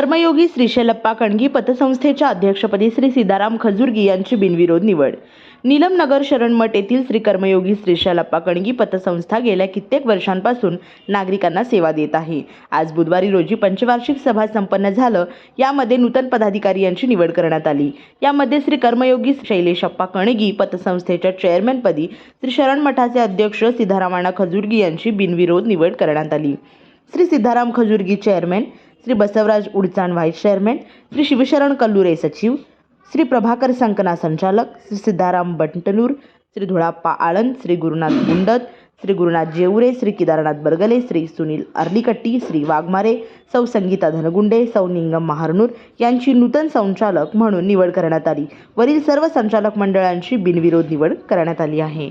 कर्मयोगी श्रीशैलप्पा कणगी पतसंस्थेच्या अध्यक्षपदी श्री सीताराम खजुर्गी यांची बिनविरोध निवड. नीलम नगर शरणमठ येथील श्री कर्मयोगी श्रीशैलप्पा कणगी पतसंस्था गेल्या कित्येक वर्षांपासून नागरिकांना सेवा देत आहे. आज बुधवारी रोजी पंचवार्षिक सभा संपन्न झालं. यामध्ये नूतन पदाधिकारी यांची निवड करण्यात आली. यामध्ये श्री कर्मयोगी शैलेशप्पा कणगी पतसंस्थेच्या चेअरमॅनपदी श्री शरणमठाचे अध्यक्ष सिद्धारामाणा खजुर्गी यांची बिनविरोध निवड करण्यात आली. Shri Siddharam Khajurgi chairman Shri Basavraj Udachan vice chairman Shri Shivsharan Kallure सचिव श्री प्रभाकर संकना संचालक श्री सिद्धाराम बंटनूर श्री धुळाप्पा आळंद श्री गुरुनाथ गुंडत श्री गुरुनाथ जेवरे श्री केदारनाथ बरगले श्री सुनील अर्लीकट्टी श्री वाघमारे सौ संगीता धनगुंडे सौ निंगम महारनूर यांची नूतन संचालक म्हणून निवड करण्यात आली. वरील सर्व संचालक मंडळांची बिनविरोध निवड करण्यात आली आहे.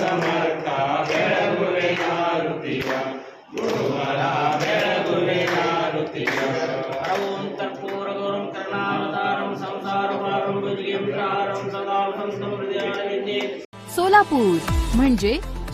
ಸಮರ್ಥ ಬೆಳಗುವೆ ಯಾರುತ್ತಿಯ ಗುರುವರ ಬೆಳಗುವೆ ಯಾರುತ್ತಿಯ ಓಂ ಕರ್ಪೂರಗೌರಂ ಕರ್ಣಾವತಾರಂ ಸಂಸಾರಪಾರಂ ಭುಜಗೇಂದ್ರಾರಂ ಸದಾ ಸಂಸ್ಥಂ हृदयानविन्दे सोलापूर म्हणजे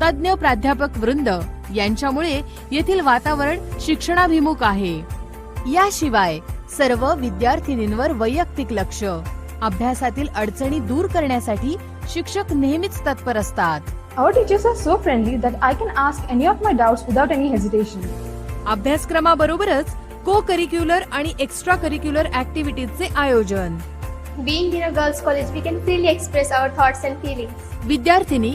तज्ज्ञ प्राध्यापक वृंद यांच्यामुळे येथील वातावरण शिक्षणाभिमुख आहे याशिवाय सर्व विद्यार्थिनींवर वैयक्तिक लक्ष अभ्यासातील अडचणी दूर करण्यासाठी शिक्षक नेहमीच तत्पर असतात Our teachers are so friendly that I can ask any of my doubts without any hesitation. अभ्यासक्रमाबरोबरच को करिक्युलर आणि एक्स्ट्रा करिक्युलर ऍक्टिव्हिटीजचे आयोजन Being in a girls' college, we can freely express our thoughts and feelings. विद्यार्थिनी